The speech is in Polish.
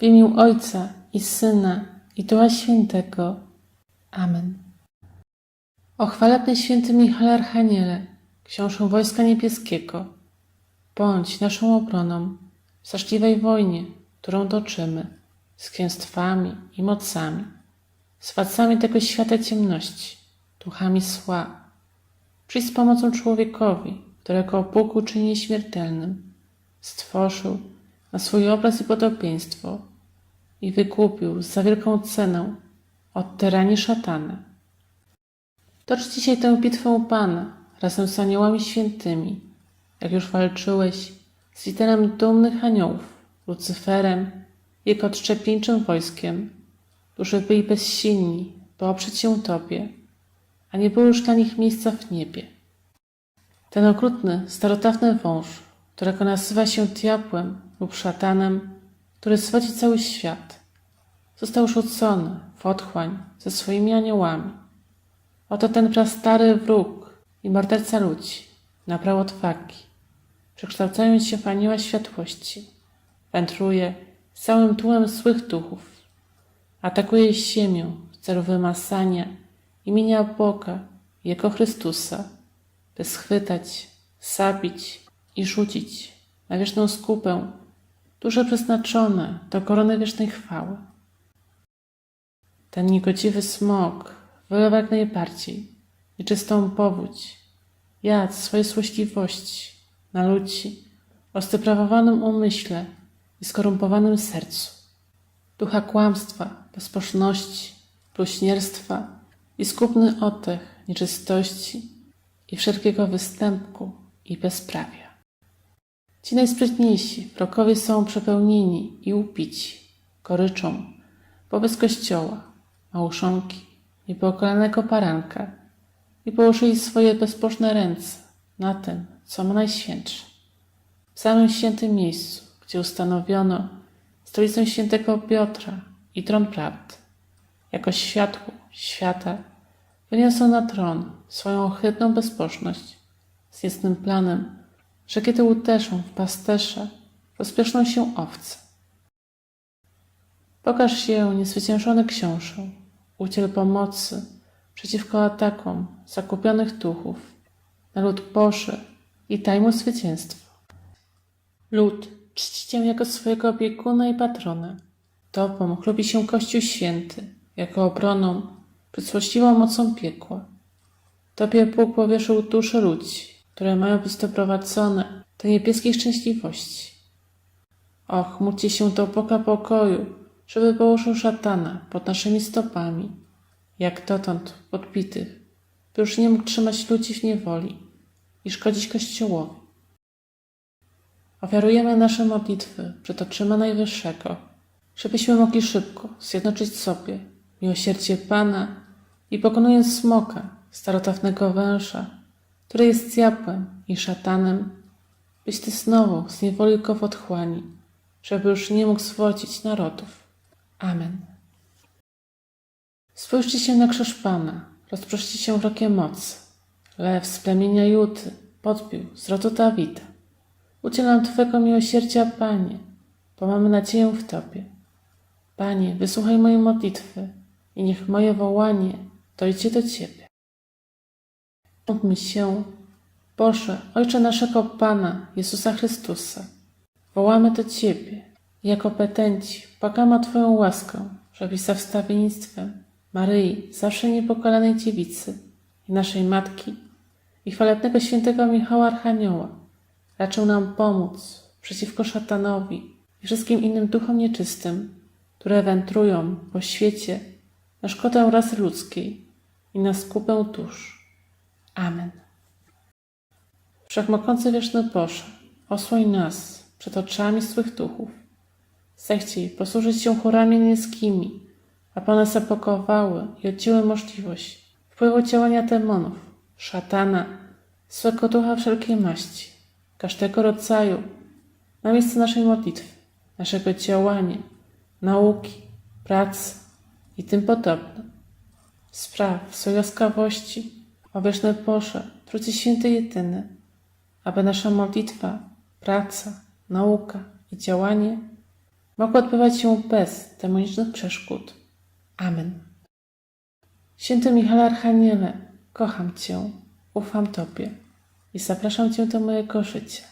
W imię Ojca i Syna i Ducha Świętego. Amen. O chwalebny święty Michale Archaniele, książę Wojska Niebieskiego, bądź naszą obroną w straszliwej wojnie, którą toczymy z księstwami i mocami, z władcami tego świata ciemności, duchami zła. Przyjdź z pomocą człowiekowi, którego Bóg uczyni nieśmiertelnym, stworzył na swój obraz i podobieństwo i wykupił za wielką cenę od tyranii szatana. Tocz dzisiaj tę bitwę Pana razem z aniołami świętymi, jak już walczyłeś z literem dumnych aniołów, Lucyferem, jego odszczepieńczym wojskiem, którzy byli bezsilni, by oprzeć się Tobie, a nie było już dla nich miejsca w niebie. Ten okrutny, starotawny wąż, którego nazywa się diabłem lub szatanem, który zwodzi cały świat, został rzucony w otchłań ze swoimi aniołami. Oto ten prastary wróg i morderca ludzi nabrał odwagi, przekształcając się w anioła światłości, wędruje z całym tłem złych duchów, atakuje ziemię w celu wymasania imienia Boga, Jego Chrystusa, by schwytać, zabić i rzucić na wieczną skupę dusze przeznaczone do korony wiecznej chwały. Ten niegodziwy smok wylewa jak najbardziej nieczystą powódź, jad swojej złośliwości na ludzi o zdeprawowanym umyśle i skorumpowanym sercu, ducha kłamstwa, bezbożności, bluźnierstwa i skupny oddech nieczystości i wszelkiego występku i bezprawia. Ci najsprytniejsi wrogowie są przepełnieni i upici goryczą wobec kościoła, małżonki i pokolenego baranka i położyli swoje bezbożne ręce na tym, co ma najświętsze. W samym świętym miejscu, gdzie ustanowiono stolicę świętego Piotra i tron prawdy. Jako światło świata wyniosą na tron swoją ohydną bezbożność z jasnym planem, że kiedy uderzą w pasterza, rozpieszną się owce. Pokaż się niezwyciężony książę, udziel pomocy przeciwko atakom zakupionych duchów na lud Boży i daj mu zwycięstwo. Lud czci Cię jako swojego opiekuna i patrona. Tobą chlubi się Kościół Święty, jako obroną przed złośliwą mocą piekła. Tobie Bóg powierzył dusze ludzi, które mają być doprowadzone do niebieskiej szczęśliwości. Och, módlcie się do Boga pokoju, żeby położył szatana pod naszymi stopami, jak dotąd podbitych, by już nie mógł trzymać ludzi w niewoli i szkodzić Kościołowi. Ofiarujemy nasze modlitwy przed oczyma Najwyższego, żebyśmy mogli szybko zjednoczyć sobie miłosierdzie Pana i pokonując smoka, starotawnego węża, który jest diabłem i szatanem, byś Ty znowu z niewoli go w otchłani, żeby już nie mógł zwodzić narodów. Amen. Spójrzcie się na krzyż Pana, rozproszcie się rokiem mocy. Lew z plemienia Juty podbił z rodu Dawida. Udzielam Twego miłosierdzia, Panie, bo mamy nadzieję w Tobie. Panie, wysłuchaj mojej modlitwy i niech moje wołanie dojdzie do Ciebie. Módlmy się, Boże, Ojcze naszego Pana, Jezusa Chrystusa. Wołamy do Ciebie jako petenci błagamy o Twoją łaskę, żebyś za wstawiennictwem Maryi, zawsze niepokalanej dziewicy i naszej Matki i chwalebnego świętego Michała Archanioła raczył nam pomóc przeciwko szatanowi i wszystkim innym duchom nieczystym, które wędrują po świecie na szkodę rasy ludzkiej i na skupę dusz. Amen. Wszechmogący wieczny Boże, osłoń nas przed oczami złych duchów. Zechciej posłużyć się chórami niskimi, aby one zapakowały i odcięły możliwość wpływu działania demonów, szatana, złego ducha wszelkiej maści, każdego rodzaju, na miejsce naszej modlitwy, naszego działania, nauki, pracy i tym podobne. Spraw swojej łaskawości, o wieczny Boże, Trójcy Święty Jedyny, aby nasza modlitwa, praca, nauka i działanie mogły odbywać się bez demonicznych przeszkód. Amen. Święty Michale Archaniele, kocham Cię, ufam Tobie i zapraszam Cię do mojego życia.